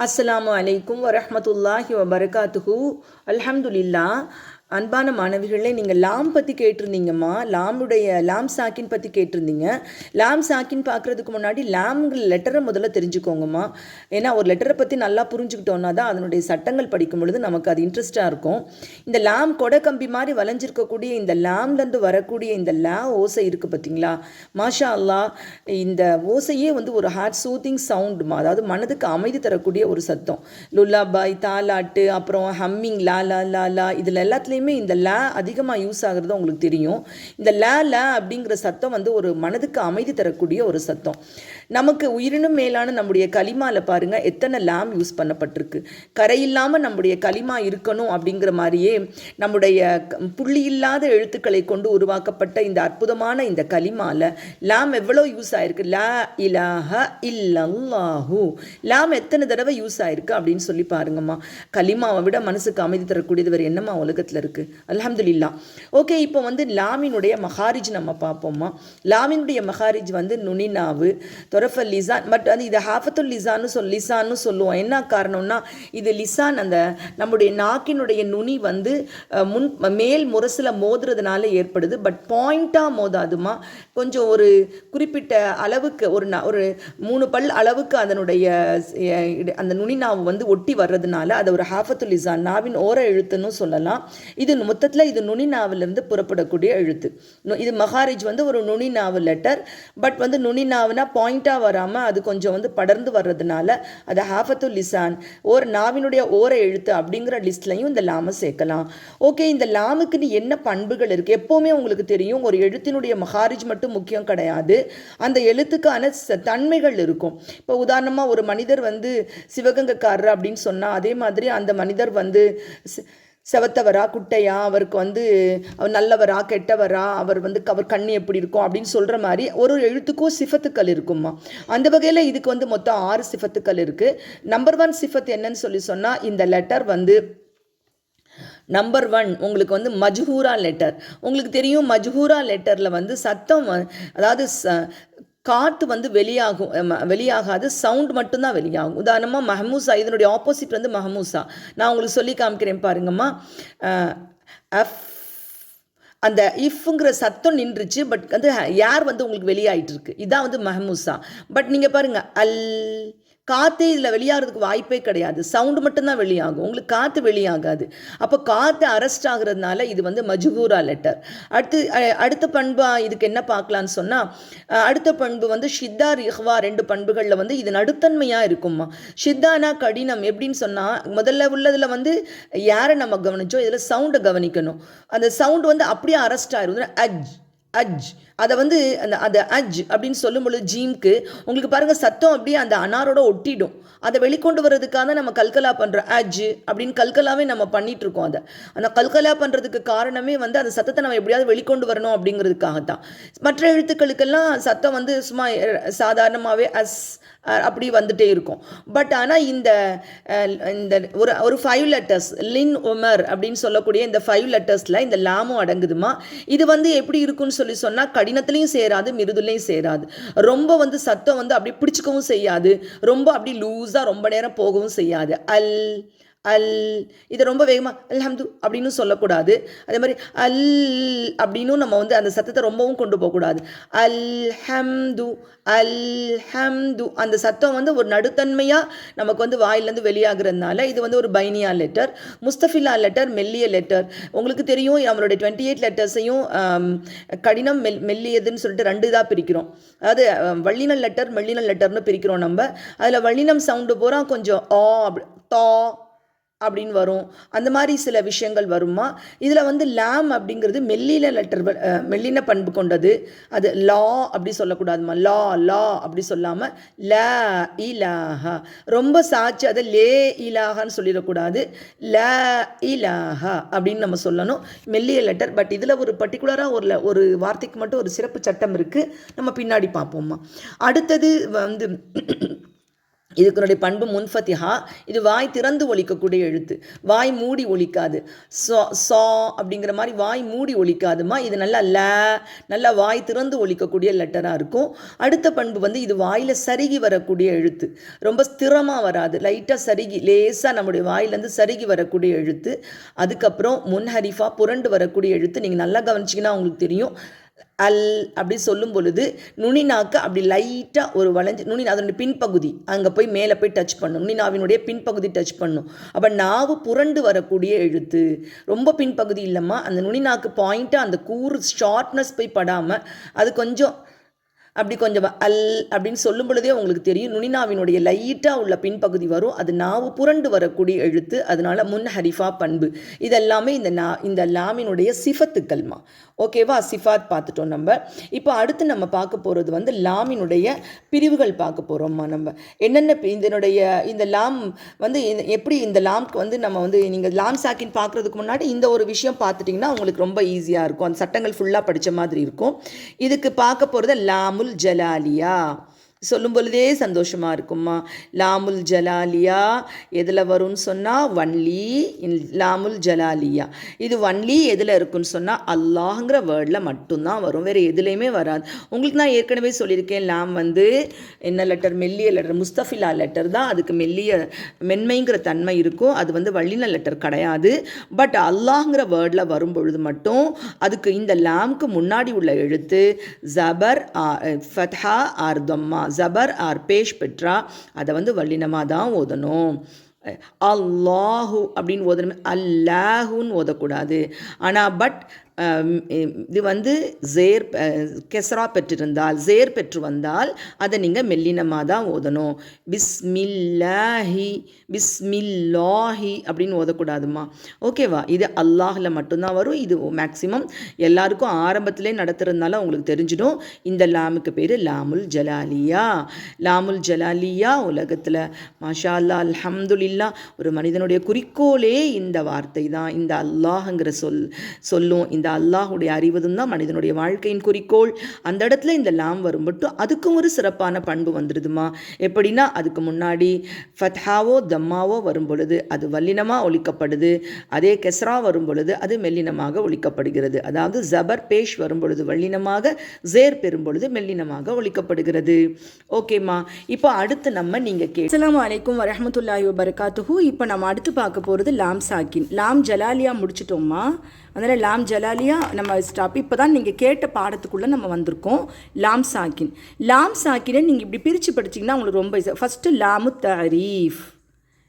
அஸ்ஸலாமு அலைக்கும் வரஹ்மத்துல்லாஹி வபரகாத்துஹு அல்ஹம்துலில்லா அன்பான மாணவிகளே நீங்கள் லாம் பற்றி கேட்டிருந்தீங்கம்மா. லாமுடைய லாம் சாக்கின் பற்றி கேட்டிருந்தீங்க. லாம் சாக்கின் பார்க்குறதுக்கு முன்னாடி லாம்ங்கிற லெட்டரை முதல்ல தெரிஞ்சுக்கோங்கம்மா. ஏன்னா ஒரு லெட்டரை பற்றி நல்லா புரிஞ்சுக்கிட்டோன்னா தான் அதனுடைய சட்டங்கள் படிக்கும் பொழுது நமக்கு அது இன்ட்ரெஸ்ட்டாக இருக்கும். இந்த லாம் கொடை கம்பி மாதிரி வளைஞ்சிருக்கக்கூடிய இந்த லாம்லேருந்து வரக்கூடிய இந்த லா ஓசை இருக்குது பார்த்தீங்களா மாஷா அல்லாஹ் இந்த ஓசையே வந்து ஒரு ஹார்ட் சூத்திங் சவுண்டுமா அதாவது மனதுக்கு அமைதி தரக்கூடிய ஒரு சத்தம். லுல்லாபாய் தாலாட்டு அப்புறம் ஹம்மிங் லா லா லா லா இதில் எல்லாத்துலேயுமே இந்த லா அதிகமாக யூஸ் ஆகுறது உங்களுக்கு தெரியும். இந்த லே ல அப்படிங்கிற சத்தம் வந்து ஒரு மனதுக்கு அமைதி தரக்கூடிய ஒரு சத்தம். நமக்கு உயிரினும் மேலான நம்முடைய களிமாவில் பாருங்க எத்தனை லாம் யூஸ் பண்ணப்பட்டிருக்கு. கரையில்லாமல் நம்முடைய களிமா இருக்கணும் அப்படிங்கிற மாதிரியே நம்முடைய புள்ளி இல்லாத எழுத்துக்களை கொண்டு உருவாக்கப்பட்ட இந்த அற்புதமான இந்த களிமாவில் லாம் எவ்வளோ யூஸ் ஆயிருக்கு? லா இலாஹ இல்லல்லாஹு. லாம் எத்தனை தடவை யூஸ் ஆயிருக்கு அப்படின்னு சொல்லி பாருங்கம்மா. களிமாவை விட மனசுக்கு அமைதி தரக்கூடியது வேறு என்னம்மா உலகத்தில் இருக்குது அல்ஹம்துலில்லா. ஓகே இப்போ வந்து லாமினுடைய மஹாரிஜ் நம்ம பார்ப்போமா? லாமினுடைய மஹாரிஜ் வந்து நுனினாவு தொரஃபல் லிசான் பட் அது இதை ஹாஃபத்துல் லிசான்னு சொல் லிசான்னு சொல்லுவோம். என்ன காரணம்னா இது லிசான் அந்த நம்முடைய நாக்கினுடைய நுனி வந்து முன் மேல் முரசில் மோதுறதுனால ஏற்படுது. பட் பாயிண்ட்டாக மோதாதுமா? கொஞ்சம் ஒரு குறிப்பிட்ட அளவுக்கு ஒரு ஒரு மூணு பல் அளவுக்கு அதனுடைய அந்த நுனி அந்த வந்து ஒட்டி வர்றதுனால அதை ஒரு ஹாஃபத்துல் லிசான் நாவின் ஓர எழுத்துன்னு சொல்லலாம். இது மொத்தத்தில் இது நுனி நாவிலிருந்து புறப்படக்கூடிய எழுத்து. இது மகாரிஜ் வந்து ஒரு நுனி நாவு லெட்டர் பட் வந்து நுனி நாவனா பாயிண்ட்டாக வராமல் அது கொஞ்சம் வந்து படர்ந்து வர்றதுனால அது ஹாஃபத்து லிசான் ஒரு நாவினுடைய ஓர எழுத்து அப்படிங்கிற லிஸ்ட்லையும் இந்த லாமை சேர்க்கலாம். ஓகே இந்த லாமுக்குன்னு என்ன பண்புகள் இருக்குது எப்போவுமே உங்களுக்கு தெரியும் ஒரு எழுத்தினுடைய மகாரிஜ் மட்டும் முக்கியம் கிடையாது. அந்த எழுத்துக்கான ச- தன்மைகள் இருக்கும். இப்போ உதாரணமாக ஒரு மனிதர் வந்து சிவகங்கைக்காரர் அப்படின்னு சொன்னால் அதே மாதிரி அந்த மனிதர் வந்து செவத்தவரா குட்டையா அவருக்கு வந்து அவர் நல்லவரா கெட்டவரா அவர் வந்து அவர் கண்ணு எப்படி இருக்கும் அப்படின்னு சொல்கிற மாதிரி ஒரு ஒரு எழுத்துக்கும் சிஃபத்துக்கள் இருக்குமா அந்த வகையில் இதுக்கு வந்து மொத்தம் ஆறு சிஃபத்துக்கள் இருக்குது நம்பர் ஒன் சிஃபத் என்னன்னு சொல்லி சொன்னால் இந்த லெட்டர் வந்து நம்பர் ஒன் உங்களுக்கு வந்து மஜ்ஹூரா லெட்டர் உங்களுக்கு தெரியும் மஜ்ஹூரா லெட்டரில் வந்து சத்தம் அதாவது ச- காற்று வந்து வெளியாகும் வெளியாகாது சவுண்ட் மட்டும்தான் வெளியாகும். உதாரணமாக மஹமூசா இதனுடைய ஆப்போசிட் வந்து மஹமூசா. நான் உங்களுக்கு சொல்லி காமிக்கிறேன் பாருங்கம்மா. எஃப் அந்த இஃப்ங்கிற சத்தம் நின்றுச்சு பட் வந்து யார் வந்து உங்களுக்கு வெளியாயிட்டு இருக்கு இதான் வந்து மஹமூசா. பட் நீங்கள் பாருங்கள் அல் காற்றே இதில் வெளியாகிறதுக்கு வாய்ப்பே கிடையாது. சவுண்டு மட்டும்தான் வெளியாகும். உங்களுக்கு காற்று வெளியாகாது. அப்போ காற்று அரெஸ்ட் ஆகுறதுனால இது வந்து மஜ்பூரா லெட்டர் அடுத்து அடுத்த பண்பாக இதுக்கு என்ன பார்க்கலான்னு சொன்னால் அடுத்த பண்பு வந்து ஷித்தா ரிஹ்வா ரெண்டு பண்புகளில் வந்து இது நடுத்தன்மையாக இருக்கும்மா. ஷித்தானா கடினம் எப்படின்னு சொன்னால் முதல்ல உள்ளதில் வந்து யாரை நம்ம கவனிச்சோம் இதில் சவுண்டை கவனிக்கணும். அந்த சவுண்டு வந்து அப்படியே அரெஸ்ட் ஆயிரும். அஜ் அஜ் அதை வந்து அந்த அந்த அஜ் அப்படின்னு சொல்லும் பொழுது ஜீம்க்கு உங்களுக்கு பாருங்கள் சத்தம் அப்படியே அந்த அனாரோட ஒட்டிடும். அதை வெளிக்கொண்டு வர்றதுக்காக நம்ம கல்கலா பண்ணுறோம் அஜ் அப்படின்னு கல்கலாவே நம்ம பண்ணிட்டு இருக்கோம் அதை. அந்த கல்கலா பண்ணுறதுக்கு காரணமே வந்து அந்த சத்தத்தை நம்ம எப்படியாவது வெளிக்கொண்டு வரணும் அப்படிங்கிறதுக்காக தான் மற்ற எழுத்துக்களுக்கெல்லாம் சத்தம் வந்து சும்மா சாதாரணமாகவே அஸ் அப்படி வந்துட்டே இருக்கும். பட் ஆனால் இந்த இந்த ஒரு ஒரு ஃபைவ் லெட்டர்ஸ் லின் உமர் அப்படின்னு சொல்லக்கூடிய இந்த ஃபைவ் லெட்டர்ஸில் இந்த லாமும் அடங்குதுமா? இது வந்து எப்படி இருக்குன்னு சொல்லி சொன்னால் கடினத்துலையும் சேராது மிருதுலையும் சேராது. ரொம்ப வந்து சத்தம் வந்து அப்படி பிடிச்சிக்கவும் செய்யாது. ரொம்ப அப்படி லூஸாக ரொம்ப நேரம் போகவும் செய்யாது. அல் அல் இதை ரொம்ப வேகமாக அல்ஹம்து அப்படின்னு சொல்லக்கூடாது. அதே மாதிரி அல் அப்படின்னும் நம்ம வந்து அந்த சத்தத்தை ரொம்பவும் கொண்டு போகக்கூடாது. அல்ஹம்து அல்ஹம்து. அந்த சத்தம் வந்து ஒரு நடுத்தன்மையாக நமக்கு வந்து வாயிலேருந்து வெளியாகிறதுனால இது வந்து ஒரு பைனியா லெட்டர் முஸ்தஃபிலா லெட்டர் மெல்லிய லெட்டர். உங்களுக்கு தெரியும் நம்மளுடைய டுவெண்ட்டி எயிட் லெட்டர்ஸையும் கடினம் மெல் மெல்லியதுன்னு சொல்லிட்டு ரெண்டு இதாக பிரிக்கிறோம். அதாவது வள்ளின லெட்டர் மெல்லினல் லெட்டர்னு பிரிக்கிறோம் நம்ம. அதில் வள்ளினம் சவுண்டு பூரா கொஞ்சம் ஆ அப்படி தா அப்படின்னு வரும். அந்த மாதிரி சில விஷயங்கள் வருமா? இதில் வந்து லாம் அப்படிங்கிறது மெல்லின லெட்டர் மெல்லின பண்பு கொண்டது. அது லா அப்படி சொல்லக்கூடாதுமா. லா லா அப்படி சொல்லாமல் ல இலாஹா ரொம்ப சாச்சு அதை லே இலாஹான்னு சொல்லிடக்கூடாது. ல இலாஹா அப்படின்னு நம்ம சொல்லணும். மெல்லிய லெட்டர் பட் இதில் ஒரு பர்டிகுலராக ஒரு ஒரு வார்த்தைக்கு மட்டும் ஒரு சிறப்பு சட்டம் இருக்குது நம்ம பின்னாடி பார்ப்போம்மா. அடுத்தது வந்து இதுக்குனுடைய பண்பு முன்ஃபத்திஹா இது வாய் திறந்து ஒழிக்கக்கூடிய எழுத்து. வாய் மூடி ஒழிக்காது சா சா அப்படிங்கிற மாதிரி வாய் மூடி ஒழிக்காதுமா இது நல்லா ல நல்லா வாய் திறந்து ஒழிக்கக்கூடிய லெட்டராக இருக்கும். அடுத்த பண்பு வந்து இது வாயில் சருகி வரக்கூடிய எழுத்து. ரொம்ப ஸ்திரமாக வராது. லைட்டாக சருகி லேசாக நம்முடைய வாயிலேருந்து சருகி வரக்கூடிய எழுத்து. அதுக்கப்புறம் முன்ஹரிஃபாக புரண்டு வரக்கூடிய எழுத்து. நீங்கள் நல்லா கவனிச்சிங்கன்னா உங்களுக்கு தெரியும். அல் அப்படி சொல்லும் பொழுது நுனி நாக்கு அப்படி லைட்டாக ஒரு வளைஞ்சு நுனி அதனுடைய பின்பகுதி அங்கே போய் மேலே போய் டச் பண்ணும். நுனி நாவினுடைய பின்பகுதி டச் பண்ணும். அப்போ நாவு புரண்டு வரக்கூடிய எழுத்து ரொம்ப பின்பகுதி இல்லைம்மா. அந்த நுனி நாக்கு பாயிண்ட்டாக அந்த கூறு ஷார்ப்னஸ் போய் படாமல் அது கொஞ்சம் அப்படி கொஞ்சம் அல் அப்படின்னு சொல்லும் பொழுதே உங்களுக்கு தெரியும் நுனினாவினுடைய லைட்டாக உள்ள பின்பகுதி வரும். அது நாவு புரண்டு வரக்கூடிய எழுத்து. அதனால முன் ஹரிஃபா பண்பு. இதெல்லாமே இந்த நா இந்த லாமினுடைய சிஃபத்துக்கள்மா ஓகேவா சிஃபாத் பார்த்துட்டோம் நம்ம. இப்போ அடுத்து நம்ம பார்க்க போகிறது வந்து லாமினுடைய பிரிவுகள் பார்க்க போகிறோம்மா நம்ம. என்னென்ன பி- இதனுடைய இந்த லாம் வந்து இந்த- எப்படி இந்த லாம்க்கு வந்து நம்ம வந்து நீங்கள் லாம் சாக்கின் பார்க்குறதுக்கு முன்னாடி இந்த ஒரு விஷயம் பார்த்துட்டிங்கன்னா உங்களுக்கு ரொம்ப ஈஸியாக இருக்கும். அந்த சட்டங்கள் ஃபுல்லாக படித்த மாதிரி இருக்கும். இதுக்கு பார்க்க போகிறது லாமு ஜலாலியா சொல்லும் பொழுதே சந்தோஷமாக இருக்கும்மா. லாமுல் ஜலாலியா எதில் வரும்னு சொன்னால் வன்லி இன் லாமுல் ஜலாலியா. இது வன்லி எதில் இருக்குன்னு சொன்னால் அல்லாஹ்ங்கிற வேர்டில் மட்டும்தான் வரும். வேறு எதுலேயுமே வராது. உங்களுக்கு நான் ஏற்கனவே சொல்லியிருக்கேன் லாம் வந்து என்ன லெட்டர்? மெல்லிய லெட்டர். முஸ்தஃபிலா லெட்டர் தான். அதுக்கு மெல்லிய மென்மைங்கிற தன்மை இருக்கும். அது வந்து வள்ளின லெட்டர் கிடையாது. பட் அல்லாஹ்ங்கிற வேர்டில் வரும் பொழுது மட்டும் அதுக்கு இந்த லாம்க்கு முன்னாடி உள்ள எழுத்து ஜபர் ஃபத்ஹா ஆர்தம்மா ஜபர் ஆர் பேஷ் பெற்றா அதை வந்து வல்லினமாக தான் ஓதணும். அல்லாஹு அப்படின்னு ஓதணும் அல்லாஹுன்னு ஓதக்கூடாது. ஆனால் பட் இது வந்து ஜேர் கெசரா கெஸ்ரா பெற்றிருந்தால் ஜேர் பெற்று வந்தால் அதை நீங்கள் மெல்லினமாக தான் ஓதணும். பிஸ்மில்லாஹி பிஸ்மில்லாஹி அப்படின்னு ஓதக்கூடாதுமா. ஓகேவா? இது அல்லாஹில் மட்டும்தான் வரும். இது மேக்ஸிமம் எல்லாருக்கும் ஆரம்பத்திலே நடத்துறதுனால உங்களுக்கு தெரிஞ்சிடும். இந்த லாமுக்கு பேர் லாமுல் ஜலாலியா. லாமுல் ஜலாலியா உலகத்தில். மாஷா அல்லா அல்ஹம்துல்லா ஒரு மனிதனுடைய குறிக்கோளே இந்த வார்த்தை தான். இந்த அல்லாஹுங்கிற சொல் சொல்லும் இந்த இந்த அல்லாஹுடைய அறிவதும் தான் மனிதனுடைய வாழ்க்கையின் குறிக்கோள். அந்த இடத்துல இந்த லாம் வரும் மட்டும் அதுக்கும் ஒரு சிறப்பான பண்பு வந்துடுதுமா எப்படின்னா அதுக்கு முன்னாடி ஃபத்ஹாவோ தம்மாவோ வரும் பொழுது அது வல்லினமாக ஒழிக்கப்படுது அதே கெஸ்ரா வரும் பொழுது அது மெல்லினமாக ஒழிக்கப்படுகிறது அதாவது ஜபர் பேஷ் வரும் பொழுது வல்லினமாக ஜேர் பெறும் பொழுது மெல்லினமாக ஒழிக்கப்படுகிறது ஓகேம்மா இப்போ அடுத்து நம்ம நீங்கள் கே அஸ்ஸலாமு வலைக்கும் வரமத்துல்லாஹி வபரகாத்துஹு. இப்போ நம்ம அடுத்து பார்க்க போகிறது லாம் சாக்கின். லாம் ஜலாலியா முடிச்சிட்டோம்மா? அதனால் லாம் ஜாலியாக நம்ம ஸ்டாப் இப்போ தான் நீங்கள் கேட்ட பாடத்துக்குள்ளே நம்ம வந்திருக்கோம். லாம் சாக்கின். லாம் சாக்கினை நீங்கள் இப்படி பிரித்து படிச்சிங்கன்னா உங்களுக்கு ரொம்ப ஃபஸ்ட்டு லாமு தரீஃப்.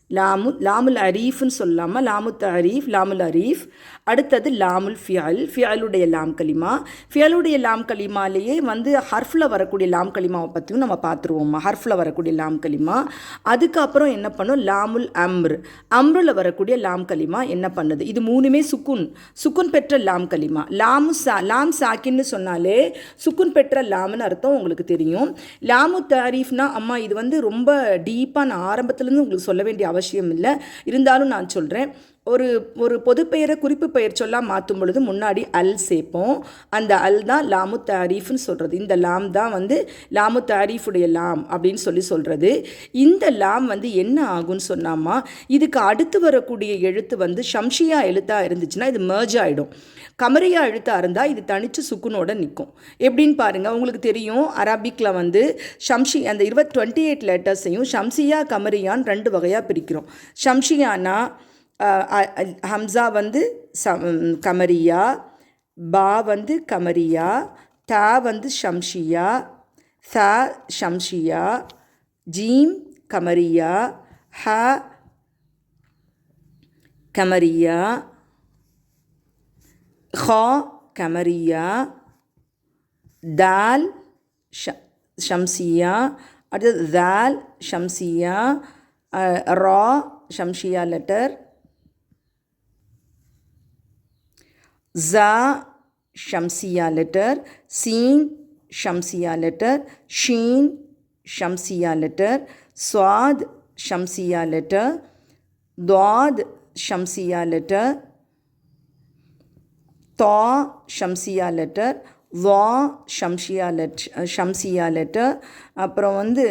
லாமு லாமுல் அரீஃப்னு சொல்லாமல் லாமு தரீஃப் லாமுல் அரீஃப். அடுத்தது லாமுல் ஃபியல் ஃபியலுடைய லாம் கலிமா ஃபியலுடைய லாம் கலிமாலேயே வந்து ஹர்ஃபில் வரக்கூடிய லாம் கலிமாவை பற்றியும் நம்ம பார்த்துருவோம்மா ஹர்ஃபில் வரக்கூடிய லாம் கலிமா அதுக்கப்புறம் என்ன பண்ணும்? லாமுல் அம்ர். அம்ரில் வரக்கூடிய லாம் கலிமா என்ன பண்ணுது? இது மூணுமே சுக்குன் சுக்குன் பெற்ற லாம் கலிமா லாமு சா லாம் சாக்கின்னு சொன்னாலே சுக்குன் பெற்ற லாம்னு அர்த்தம் உங்களுக்கு தெரியும். லாமு தாரீஃப்னா அம்மா இது வந்து ரொம்ப டீப்பாக நான் ஆரம்பத்துலேருந்து உங்களுக்கு சொல்ல வேண்டிய அவசியம் இல்லை. இருந்தாலும் நான் சொல்கிறேன் ஒரு ஒரு பொதுப்பெயரை குறிப்பு பெயர் சொல்லாம் மாற்றும் பொழுது முன்னாடி அல் சேர்ப்போம். அந்த அல் தான் லாமு தாரீஃப்னு சொல்கிறது இந்த லாம் தான் வந்து லாமு தாரீஃபுடைய லாம் அப்படின்னு சொல்லி சொல்கிறது இந்த லாம் வந்து என்ன ஆகும்னு சொன்னாமா இதுக்கு அடுத்து வரக்கூடிய எழுத்து வந்து ஷம்ஷியா எழுத்தாக இருந்துச்சுன்னா இது merge ஆகிடும் கமரியா எழுத்தாக இருந்தால் இது தனித்து சுக்குனோட நிற்கும் எப்படின்னு பாருங்கள் உங்களுக்கு தெரியும் அராபிக்கில் வந்து ஷம்ஷி அந்த இருபத் டுவெண்ட்டி எயிட் லெட்டர்ஸையும் ஷம்சியா கமரியான்னு ரெண்டு வகையாக பிரிக்கிறோம். ஷம்ஷியானா ஹம்சா வந்து சம் கமரியா பா வந்து கமரியா தா வந்து ஷம்ஷியா சா ஷம்ஷியா ஜீம் கமரியா ஹ கமரியா ஹ கமரியா தால் ஷ ஷம்சியா அடுத்தது தால் ஷம்சியா ரா ஷம்ஷியா லெட்டர் ஜா ஷம்சியா லெட்டர் சீன் ஷம்சியா லெட்டர் ஷீன் ஷம்சியா லெட்டர் ஸ்வாத் ஷம்சியா லெட்டர் துவாத் ஷம்சியா லெட்டர் தா ஷம்சியா லெட்டர் வா ஷம்ஷியா லெட் ஷம்சியா லெட்டர் அப்புறம் வந்து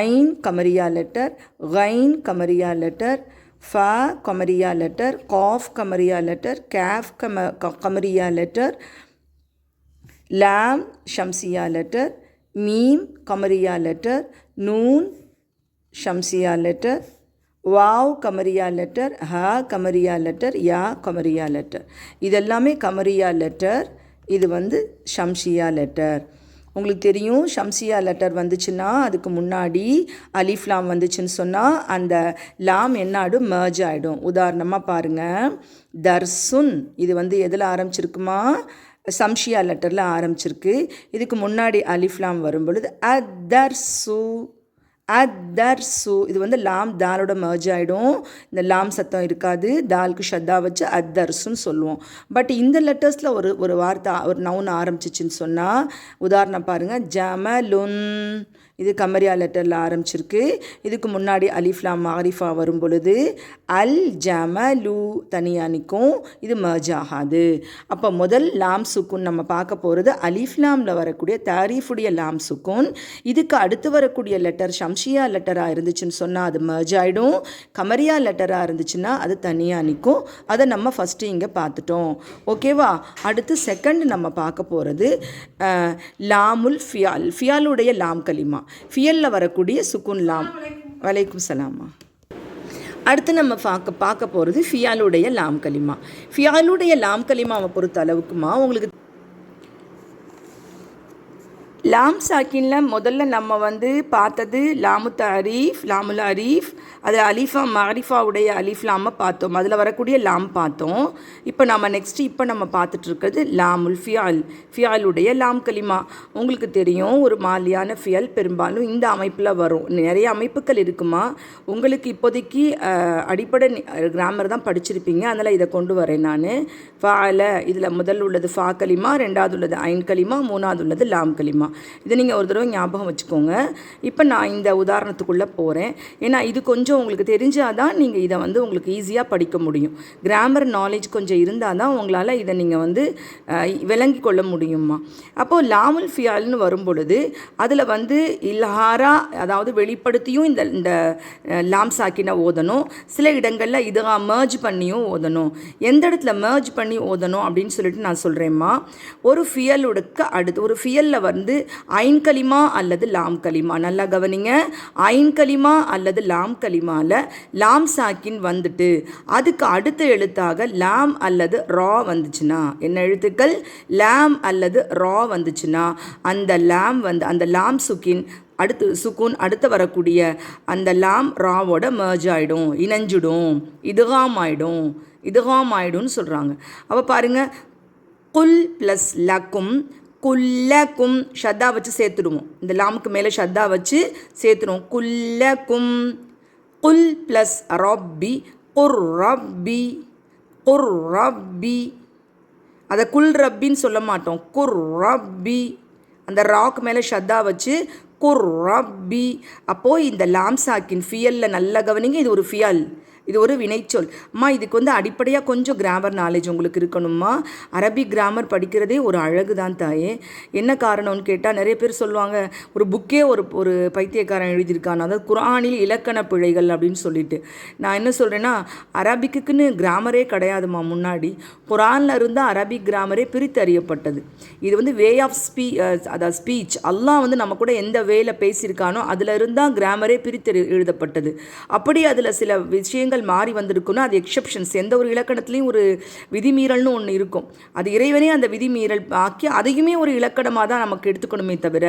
ஐன் கமரியா லெட்டர் கைன் கமரியா லெட்டர் ஃப கமரியா லெட்டர் காஃப் கமரியா லெட்டர் கேஃப் கம கமரியா லெட்டர் லாம் ஷம்சியா லெட்டர் மீம் கமரியா லெட்டர் நூன் ஷம்சியா லெட்டர் வாவ் கமரியா லெட்டர் ஹ கமரியா லெட்டர் யா கமரியா லெட்டர் இதெல்லாமே கமரியா லெட்டர் இது வந்து ஷம்ஷியா லெட்டர் உங்களுக்கு தெரியும் ஷம்சியா லெட்டர் வந்துச்சுன்னா அதுக்கு முன்னாடி அலிஃப் லாம் வந்துச்சுன்னு சொன்னால் அந்த லாம் என்ன ஆகிடும் ஆகிடும் உதாரணமாக பாருங்கள் தர்சுன் இது வந்து எதில் ஆரம்பிச்சிருக்குமா? சம்ஷியா லெட்டரில் ஆரம்பிச்சிருக்கு. இதுக்கு முன்னாடி அலிஃப்லாம் வரும் பொழுது அதர்சு அதர்சு இது வந்து லாம் தாலோட மர்ஜ் ஆகிடும் இந்த லாம் சத்தம் இருக்காது. தாலுக்கு ஷத்தா வச்சு அதர்ஸுன்னு சொல்லுவோம். பட் இந்த லெட்டர்ஸில் ஒரு ஒரு வார்த்தை ஒரு நவுன் ஆரம்பிச்சிச்சின்னு சொன்னால் உதாரணம் பாருங்கள் ஜமலுன் இது கமரியா லெட்டரில் ஆரம்பிச்சிருக்கு. இதுக்கு முன்னாடி அலிஃப்லாம் மாரிஃபா வரும் பொழுது அல் ஜமலு தனியாக நிற்கும் இது மர்ஜ் ஆகாது. அப்போ முதல் லாம் சுக்குன் நம்ம பார்க்க போகிறது அலிஃப்லாமில் வரக்கூடிய தாரீஃபுடைய லாம் சுக்குன். இதுக்கு அடுத்து வரக்கூடிய லெட்டர் ஷம்ஷியா லெட்டராக இருந்துச்சுன்னு சொன்னால் அது மர்ஜ் ஆகிடும் கமரியா லெட்டராக இருந்துச்சுன்னா அது தனியாக நிற்கும் அதை நம்ம ஃபஸ்ட்டு இங்கே பார்த்துட்டோம். ஓகேவா அடுத்து செகண்ட் நம்ம பார்க்க போகிறது லாமுல் ஃபியால். ஃபியாலுடைய லாம் கலிமா ஃபியலில் வரக்கூடிய சுக்குன்லாம் வலைக்கும் சலாமா. அடுத்து நம்ம பார்க்க பார்க்க போகிறது ஃபியாலுடைய லாம் கலிமா ஃபியாலுடைய லாம் கலிமாவை பொறுத்த அளவுக்குமா உங்களுக்கு லாம் சாக்கின்ல முதல்ல நம்ம வந்து பார்த்தது லாமுத்த அரீஃப் லாமுல் அரீஃப் அது அலிஃபா மாரிஃபாவுடைய அலிஃப் லாமை பார்த்தோம். அதில் வரக்கூடிய லாம் பார்த்தோம். இப்போ நம்ம நெக்ஸ்ட் இப்போ நம்ம பார்த்துட்டு இருக்கிறது லாமுல் ஃபியால் ஃபியாலுடைய லாம் கலிமா உங்களுக்கு தெரியும் ஒரு மாலியான ஃபியால் பெரும்பாலும் இந்த அமைப்பில் வரும். நிறைய அமைப்புகள் இருக்குமா? உங்களுக்கு இப்போதைக்கு அடிப்படை கிராமர் தான் படிச்சிருப்பீங்க. அதனால் இதை கொண்டு வரேன் நான். ஃபால இதில் முதல் உள்ளது ஃபா கலிமா ரெண்டாவது உள்ளது ஐன் கலிமா மூணாவது உள்ளது லாம் கலிமா இதை நீங்கள் ஒரு தடவை ஞாபகம் வச்சுக்கோங்க. இப்போ நான் இந்த உதாரணத்துக்குள்ளே போகிறேன் ஏன்னா இது கொஞ்சம் உங்களுக்கு தெரிஞ்சால் தான் நீங்கள் இதை வந்து உங்களுக்கு ஈஸியாக படிக்க முடியும். கிராமர் நாலேஜ் கொஞ்சம் இருந்தால் தான் உங்களால் இதை நீங்கள் வந்து விளங்கி கொள்ள முடியுமா? அப்போது லாமுல் ஃபியால்னு வரும் பொழுது அதில் வந்து இல்ஹாரா அதாவது வெளிப்படுத்தியும் இந்த இந்த அஹ், லாம் சாக்கினை ஓதணும். சில இடங்களில் இதை merge பண்ணியும் ஓதணும். எந்த இடத்துல merge பண்ணி ஓதணும் அப்படின்னு சொல்லிட்டு நான் சொல்கிறேம்மா ஒரு ஃபியலுக்கு அடுத்து ஒரு ஃபியலில் வந்து ஐன் கலிமா அல்லது லாம் கலிமா நல்லா கவனிங்க. ஐன் கலிமா அல்லது லாம் கலிமால லாம் சாக்கின் வந்துட்டு. அதுக்கு அடுத்த எழுத்தாக லாம் அல்லது ரா வந்துச்சுன்னா என்ன எழுத்துக்கள்? லாம் அல்லது ரா வந்துச்சுன்னா அந்த லாம் வந்து அந்த லாம் சுக்கின் அடுத்து சுக்கூன் அடுத்து வரக்கூடிய அந்த லாம் ராவோட மர்ஜ் ஆகிடும் இணைஞ்சிடும். இதுகாம் ஆகிடும் இதுகாம் ஆகிடும்னு சொல்கிறாங்க அப்போ பாருங்கள் குல் ப்ளஸ் லக்கும் குல்லக்கும் ஷத்தா வச்சு சேர்த்துடுவோம். இந்த லாமுக்கு மேலே ஷத்தா வச்சு சேர்த்துடுவோம். குல்லக்கும் குல் ப்ளஸ் ரப்பி குர் ரப்பி குர் ரப்பி. அதை குல் ரப்பின்னு சொல்ல மாட்டோம். குர் ரப்பி. அந்த ராக் மேலே ஷத்தா வச்சு குர் ரப்பி. அப்போது இந்த லாம் சாக்கின் ஃபியலில் நல்லா கவனிங்க இது ஒரு ஃபியல். இது ஒரு வினைச்சொல். அம்மா இதுக்கு வந்து அடிப்படையாக கொஞ்சம் கிராமர் நாலேஜ் உங்களுக்கு இருக்கணும்மா. அரபிக் கிராமர் படிக்கிறதே ஒரு அழகு தான் தாயே. என்ன காரணம்னு கேட்டால் நிறைய பேர் சொல்லுவாங்க ஒரு புக்கே ஒரு ஒரு பைத்தியக்காரன் எழுதியிருக்கான். அதாவது குரானில் இலக்கண பிழைகள் அப்படின்னு சொல்லிட்டு. நான் என்ன சொல்கிறேன்னா அரபிக்குன்னு கிராமரே கிடையாதுமா முன்னாடி. குரானில் இருந்தால் அரபிக் கிராமரே பிரித்தறியப்பட்டது இது வந்து வே ஆஃப் ஸ்பீ அதாவது ஸ்பீச் அல்லாஹ் வந்து நம்ம கூட எந்த வேல பேசியிருக்கானோ அதில் இருந்தால் கிராமரே பிரித்து எழுதப்பட்டது. அப்படி அதில் சில விஷயங்கள் மாறி வந்திருக்குன்னா அது எக்ஸப்ஷன்ஸ் எந்த ஒரு இலக்கணத்துலேயும் ஒரு விதிமீறல்னு ஒன்று இருக்கும். அது இறைவனே அந்த விதிமீறல் ஆக்கி அதையுமே ஒரு இலக்கணமாக தான் நமக்கு எடுத்துக்கணுமே தவிர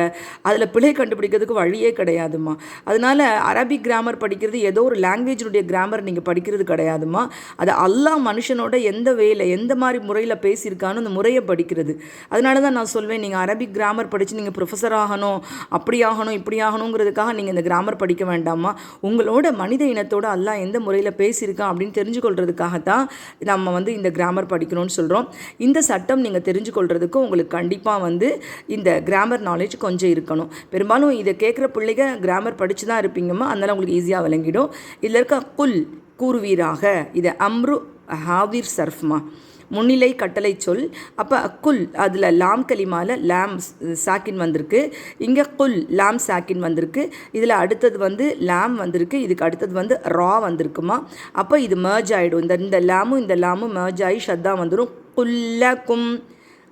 அதில் பிழை கண்டுபிடிக்கிறதுக்கு வழியே கிடையாதுமா. அதனால் அரபிக் கிராமர் படிக்கிறது ஏதோ ஒரு லாங்குவேஜினுடைய கிராமர் நீங்கள் படிக்கிறது கிடையாதுமா. அது அல்லாஹ் மனுஷனோட எந்த வேலை எந்த மாதிரி முறையில் பேசியிருக்கானோ அந்த முறையை படிக்கிறது. அதனால தான் நான் சொல்வேன் நீங்கள் அரபிக் கிராமர் படித்து நீங்கள் ப்ரொஃபஸர் ஆகணும் அப்படி ஆகணும் இப்படி ஆகணுங்கிறதுக்காக நீங்கள் இந்த கிராமர் படிக்க வேண்டாமா. உங்களோட மனித இனத்தோட அல்லாஹ் எந்த முறையில் பேசியிருக்கான் அப்படின்னு தெரிஞ்சுக்கொள்றதுக்காகத்தான் நம்ம வந்து இந்த கிராமர் படிக்கணும்னு சொல்கிறோம் இந்த சட்டம் நீங்கள் தெரிஞ்சுக்கொள்றதுக்கு உங்களுக்கு கண்டிப்பாக வந்து இந்த கிராமர் நாலேஜ் கொஞ்சம் இருக்கணும். பெரும்பாலும் இதை கேட்குற பிள்ளைங்க கிராமர் படித்து தான் இருப்பீங்கம்மா. அதனால் உங்களுக்கு ஈஸியாக விளங்கிடும். இதில் இருக்க குல் கூறுவீராக. இதை அம்ரு ஹாவிர் சர்ஃப்மா. முன்னிலை கட்டளை சொல். அப்போ குல் அதில் லாம் கலிமால லாம் சாக்கின் வந்திருக்கு. இங்கே குல் லாம் சாக்கின் வந்திருக்கு. இதில் அடுத்தது வந்து லாம் வந்திருக்கு. இதுக்கு அடுத்தது வந்து ரா வந்திருக்குமா? அப்போ இது மேர்ஜ் ஆகிடும் இந்த இந்த லாமும் இந்த லாமும் மேர்ஜ் ஆகி ஷத்தா வந்துடும் குல்லக்கும்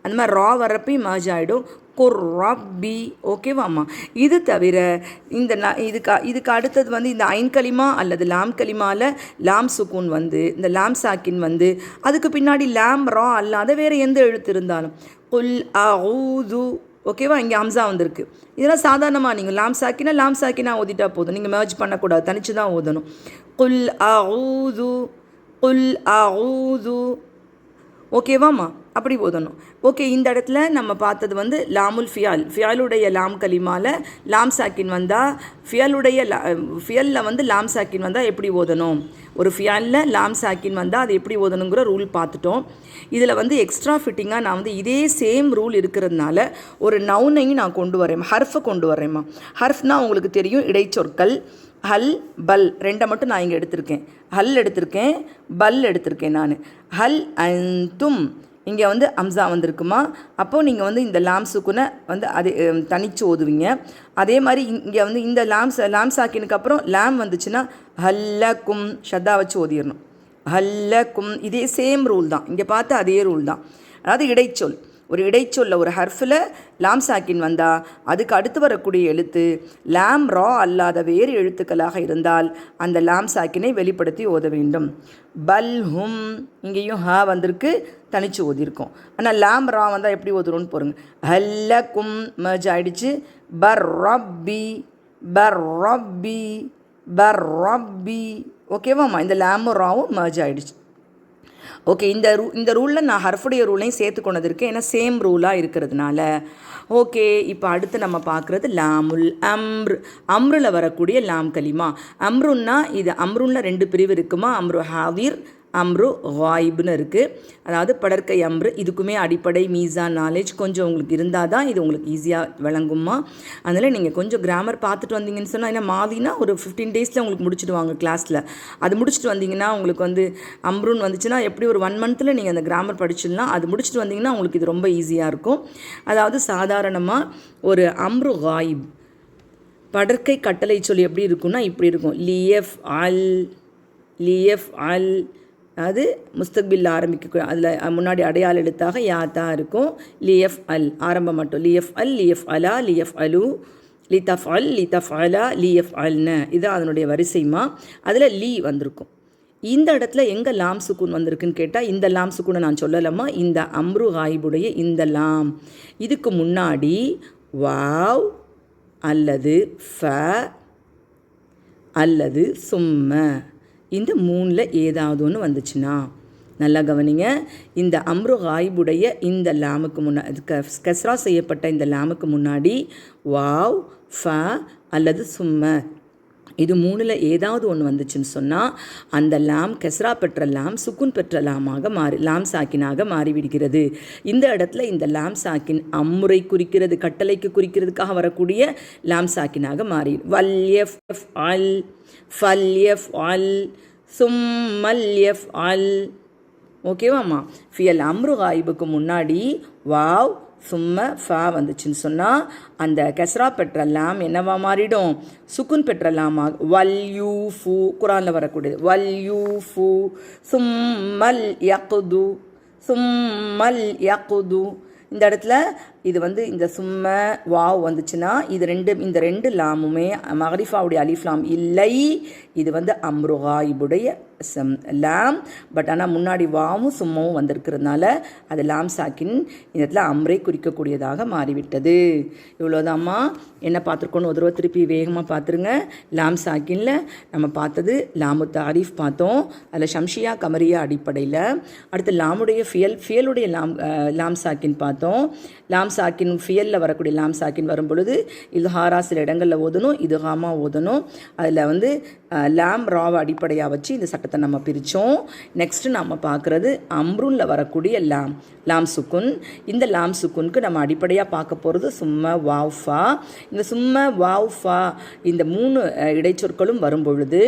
அந்த மாதிரி ரா வரப்பையும் மேர்ஜ் ஆகிடும் குர்ரப்பி. ஓகேவாம்மா? இது தவிர இந்த இதுக்கு இதுக்கு அடுத்தது வந்து இந்த ஐன் களிமா அல்லது லாம் களிமாவில் லாம் சுக்கூன் வந்து இந்த லாம் சாக்கின் வந்து அதுக்கு பின்னாடி லாம் ரா அல்லாத வேறு எந்த எழுத்து இருந்தாலும். குல் அஊது ஓகேவா? இங்கே அம்சா வந்திருக்கு. இதெல்லாம் சாதாரணமாக நீங்கள் லாம் சாக்கினா லாம் சாக்கினா ஓதிட்டா போதும். நீங்கள் மேர்ஜ் பண்ணக்கூடாது. தனிச்சு தான் ஓதணும். குல் அஊது குல் அஊது ஓகேவாம்மா? அப்படி ஓதணும். ஓகே இந்த இடத்துல நம்ம பார்த்தது வந்து லாமுல் ஃபியால். ஃபியாலுடைய லாம் கலிமாவில் லாம் சாக்கின் வந்தால் ஃபியலுடைய லா ஃபியலில் வந்து லாம் சாக்கின் வந்தால் எப்படி ஓதணும்? ஒரு ஃபியாலில் லாம் சாக்கின் வந்தால் அது எப்படி ஓதணுங்கிற ரூல் பார்த்துட்டோம். இதில் வந்து எக்ஸ்ட்ரா ஃபிட்டிங்காக நான் வந்து இதே சேம் ரூல் இருக்கிறதுனால ஒரு நவுனையும் நான் கொண்டு வரேன். ஹர்ஃபை கொண்டு வரேம்மா. ஹர்ஃப்னால் உங்களுக்கு தெரியும் இடைச்சொற்கள். ஹல் பல் ரெண்டை மட்டும் நான் இங்கே எடுத்திருக்கேன். ஹல் எடுத்திருக்கேன் பல் எடுத்திருக்கேன் நான். ஹல் அந்தும் இங்கே வந்து அம்சா வந்திருக்குமா? அப்போது நீங்கள் வந்து இந்த லாம் சுக்குனை வந்து அது தனித்து தனிச்சு ஓதுவீங்க. அதே மாதிரி இங்கே வந்து இந்த லாம் ச- லாம் சாக்கினுக்கு அப்புறம் லாம் வந்துச்சுன்னா ஹல்லக்கும் ஷத்தா வச்சு ஓதிடணும் ஹல்லக்கும் இதே சேம் ரூல் தான். இங்கே பார்த்தா அதே ரூல் தான். அதாவது இடைச்சொல். ஒரு இடைச்சொல்ல ஒரு ஹர்ஃபில் லாம் சாக்கின் வந்தால் அதுக்கு அடுத்து வரக்கூடிய எழுத்து லாம் ரா அல்லாத வேறு எழுத்துக்களாக இருந்தால் அந்த லாம் சாக்கினை வெளிப்படுத்தி ஓத வேண்டும். பல் ஹும் இங்கேயும் ஹா வந்திருக்கு தனிச்சு ஓதியிருக்கோம் ஆனால் லாம் ரா வந்தால் எப்படி ஓதுறோன்னு ஹல்ல கும் மர்ஜ் ஆயிடுச்சு. பர் ரப்பி பர் ரப்பி பர் ரப்பி. ஓகேவாம்மா? இந்த லாமும் ராவும் மர்ஜ் ஆயிடுச்சு. ஓகே இந்த ரூ இந்த ரூலில் நான் ஹர்ஃபுடைய ரூலையும் சேர்த்து கொண்டது ஏன்னா சேம் ரூலாக இருக்கிறதுனால ஓகே இப்போ அடுத்து நம்ம பார்க்குறது லாமுல் அம்ரு. அம்ருல வரக்கூடிய லாம் கலிமா அம்ருன்னா இது அம்ருன்ல ரெண்டு பிரிவு இருக்குமா? அம்ரு ஹாவிர் அம்ரு வாய்ப்னு இருக்குது அதாவது படற்கை அம்ரு இதுக்குமே அடிப்படை மீசான் நாலேஜ் கொஞ்சம் உங்களுக்கு இருந்தால் தான் இது உங்களுக்கு ஈஸியாக விளங்குமா? அதனால் நீங்கள் கொஞ்சம் கிராமர் பார்த்துட்டு வந்தீங்கன்னு சொன்னால் ஏன்னா மாதினா ஒரு ஃபிஃப்டீன் டேஸில் உங்களுக்கு முடிச்சுடுவாங்க கிளாஸில் அது முடிச்சுட்டு வந்தீங்கன்னா உங்களுக்கு வந்து அம்ருன்னு வந்துச்சுன்னா எப்படி ஒரு ஒன் மந்த்தில் நீங்கள் அந்த கிராமர் படிச்சிடலாம். அது முடிச்சுட்டு வந்தீங்கன்னா உங்களுக்கு இது ரொம்ப ஈஸியாக இருக்கும். அதாவது சாதாரணமாக ஒரு அம்ரு காயிப் படற்கை கட்டளை சொல்லி எப்படி இருக்கும்னா இப்படி இருக்கும். லியஃப் அல் லியஃப் அல் அது முஸ்தக்பில் ஆரம்பிக்க அதில் முன்னாடி அடையாள எழுத்தாக யாத்தா இருக்கும். லியஃப் அல் ஆரம்பம் மட்டும். லியஃப் அல் லியஃப் அலா லியஃப் அலு லிதஃப் அல் லிதஃப் அலா லியஃப் அல்னு இதுதான் அதனுடைய வரிசைமா. அதில் லீ வந்திருக்கும். இந்த இடத்துல எங்கே லாம் சுக்குன் வந்திருக்குன்னு கேட்டால் இந்த லாம் சுக்குனை நான் சொல்லலாமா இந்த அம்ரு ஹாயிபுடைய இந்த லாம். இதுக்கு முன்னாடி வாவ் அல்லது ஃப அல்லது சும்ம. இந்த மூணில் ஏதாவது ஒன்று வந்துச்சுன்னா நல்லா கவனிங்க. இந்த அம்ரு காய்புடைய இந்த லாமுக்கு முன்னாடி கஸ்ரா செய்யப்பட்ட இந்த லாமுக்கு முன்னாடி வாவ் ஃப அல்லது சும்ம இது மூணில் ஏதாவது ஒன்று வந்துச்சுன்னு சொன்னால் அந்த லாம் கெஸ்ரா பெற்ற லாம் சுக்குன் பெற்ற லாமாக மாறி லாம் சாக்கினாக மாறிவிடுகிறது. இந்த இடத்துல இந்த லாம் சாக்கின் அம்முறை குறிக்கிறது கட்டளைக்கு குறிக்கிறதுக்காக வரக்கூடிய லாம் சாக்கினாக மாறி வல் எஃப் அல் ஃபல் எஃப் அல் சும்மல் அல். ஓகேவாம்மா? ஃபியல் அம்ரு ஆய்வுக்கு முன்னாடி வாவ் சும்ம ஃபா வந்துச்சுன்னு சொன்னால் அந்த கெஸ்ரா பெற்ற லாம் என்னவா மாறிடும்? சுக்குன் பெற்ற லாமா வல் யூ ஃபூ குரானில் வரக்கூடியது வல் யூ ஃபூ சும்மல் யக்குது சும்மல் யக்குது இந்த இடத்துல இது வந்து இந்த சும்ம வாவ் வந்துச்சுன்னா இது ரெண்டு இந்த ரெண்டு லாமுமே மஹரிஃபாவுடைய அலிஃப்லாம் இல்லை. இது வந்து அம்ருகாயிபுடைய சம் லாம். பட் ஆனால் முன்னாடி வாவும் சும்மாவும் வந்திருக்கிறதுனால அது லாம் சாக்கின் இந்த இடத்துல அம்ரை குறிக்கக்கூடியதாக மாறிவிட்டது. இவ்வளோதாம்மா என்ன பார்த்துருக்கோன்னு ஒரு தடவை திருப்பி வேகமாக பார்த்துருங்க. லாம் சாக்கின்ல நம்ம பார்த்தது லாமு தாரீஃப் பார்த்தோம். அதில் ஷம்ஷியா கமரியா அடிப்படையில். அடுத்து லாமுடைய ஃபியல் ஃபியலுடைய லாம் லாம் சாக்கின் பார்த்தோம். லாம் சாக்கின் ஃபியலில் வரக்கூடிய லாம் சாக்கின் வரும் பொழுது இது ஹாரா சில இடங்களில் ஓதணும் இது ஹாமா ஓதணும். அதில் வந்து லாம் ராவை அடிப்படையாக வச்சு இந்த சட்டத்தை நம்ம பிரித்தோம் நெக்ஸ்ட்டு நம்ம பார்க்குறது அம்ருனில் வரக்கூடிய லாம் லாம் சுக்குன். இந்த லாம் சுக்குனுக்கு நம்ம அடிப்படையாக பார்க்க போகிறது சும்மா வாவ்ஃபா இந்த சும்மா வாவ்ஃபா இந்த மூணு இடைச்சொற்களும் வரும் பொழுது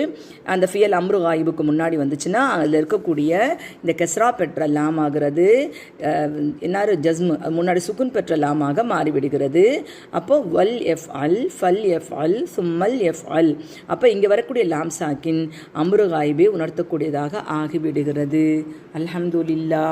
அந்த ஃபியல் அம்ரு ஆய்வுக்கு முன்னாடி வந்துச்சுன்னா அதில் இருக்கக்கூடிய இந்த கெஸ்ரா பெற்ற லாம் ஆகிறது என்னாரு ஜஸ்மு அது முன்னாடி சுக்குன் பெற்ற லாமாக மாறிவிடுகிறது. அப்போ வல் எஃப் அல் ஃபல் எஃப் அல் சும்மல் எஃப் அல். அப்போ இங்கே வரக்கூடிய லாம்சாக்கின் சாக்கின் உணர்த்தக்கூடியதாக ஆகிவிடுகிறது. அல்ஹம்துலில்லா